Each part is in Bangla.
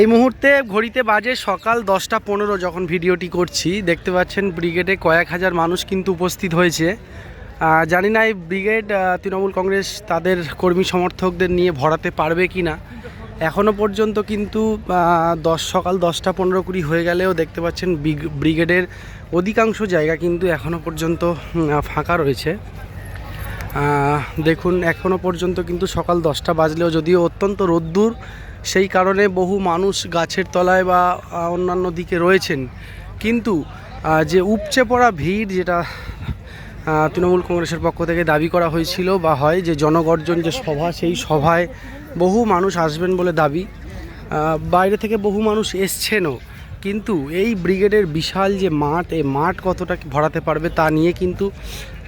এই মুহূর্তে ঘড়িতে বাজে সকাল দশটা পনেরো যখন ভিডিওটি করছি, দেখতে পাচ্ছেন ব্রিগেডে কয়েক হাজার মানুষ কিন্তু উপস্থিত হয়েছে। জানি না এই ব্রিগেড তৃণমূল কংগ্রেস তাদের কর্মী সমর্থকদের নিয়ে ভরাতে পারবে কি না এখনও পর্যন্ত কিন্তু দশ, সকাল দশটা পনেরো কুড়ি হয়ে গেলেও দেখতে পাচ্ছেন ব্রিগ- ব্রিগেডের অধিকাংশ জায়গা কিন্তু এখনও পর্যন্ত ফাঁকা রয়েছে। দেখুন এখনও পর্যন্ত কিন্তু সকাল দশটা বাজলেও যদিও অত্যন্ত রোদ্দুর সেই কারণে বহু মানুষ গাছের তলায় বা অন্যান্য দিকে রয়েছেন। কিন্তু যে উপচে পড়া ভিড় যেটা তৃণমূল কংগ্রেসের পক্ষ থেকে দাবি করা হয়েছিল বা হয় যে জনগর্জন, যে সভা, সেই সভায় বহু মানুষ আসবেন বলে দাবি। বাইরে থেকে বহু মানুষ এসছেনও। কিন্তু এই ব্রিগেডের বিশাল যে মাঠ, এই মাঠ কতটা ভরাতে পারবে তা নিয়ে কিন্তু,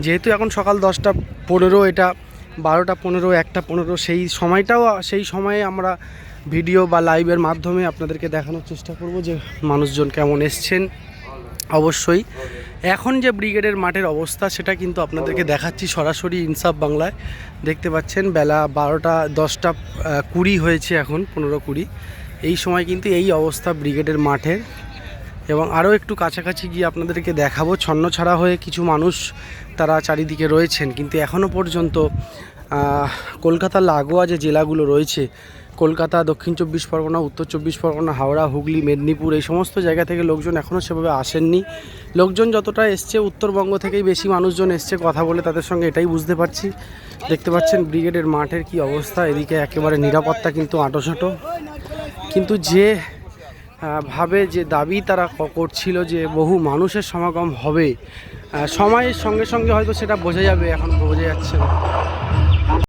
যেহেতু এখন সকাল দশটা পনেরো, এটা বারোটা পনেরো, একটা পনেরো, সেই সময়টাও, সেই সময়ে আমরা ভিডিও বা লাইভের মাধ্যমে আপনাদেরকে দেখানোর চেষ্টা করব যে মানুষজন কেমন এসছেন। অবশ্যই। এখন যে ব্রিগেডের মাঠের অবস্থা, সেটা কিন্তু আপনাদেরকে দেখাচ্ছি সরাসরি ইনসাফ বাংলায়। দেখতে পাচ্ছেন, বেলা বারোটা, দশটা কুড়ি হয়েছে এখন, পনেরো কুড়ি। এই সময় কিন্তু এই অবস্থা ব্রিগেডের মাঠের। এবং আরও একটু কাছাকাছি গিয়ে আপনাদেরকে দেখাবো। ছন্ন ছাড়া হয়ে কিছু মানুষ তারা চারিদিকে রয়েছেন। কিন্তু এখনও পর্যন্ত আহ, কলকাতার লাগোয়া যে জেলাগুলো রয়েছে কলকাতা দক্ষিণ চব্বিশ পরগনা উত্তর চব্বিশ পরগনা হাওড়া হুগলি মেদিনীপুর এই সমস্ত জায়গা থেকে লোকজন এখনও সেভাবে আসেননি। লোকজন যতটা এসছে উত্তরবঙ্গ থেকেই বেশি মানুষজন এসছে কথা বলে তাদের সঙ্গে এটাই বুঝতে পারছি। দেখতে পাচ্ছেন ব্রিগেডের মাঠের কি অবস্থা এদিকে একেবারে নিরাপত্তা কিন্তু আঁটোসাঁটো। কিন্তু যে ভাবে যে দাবি তারা করছিল যে বহু মানুষের সমাগম হবে। সময়ের সঙ্গে সঙ্গে হয়তো সেটা বোঝা যাবে, এখন বোঝা যাচ্ছে না।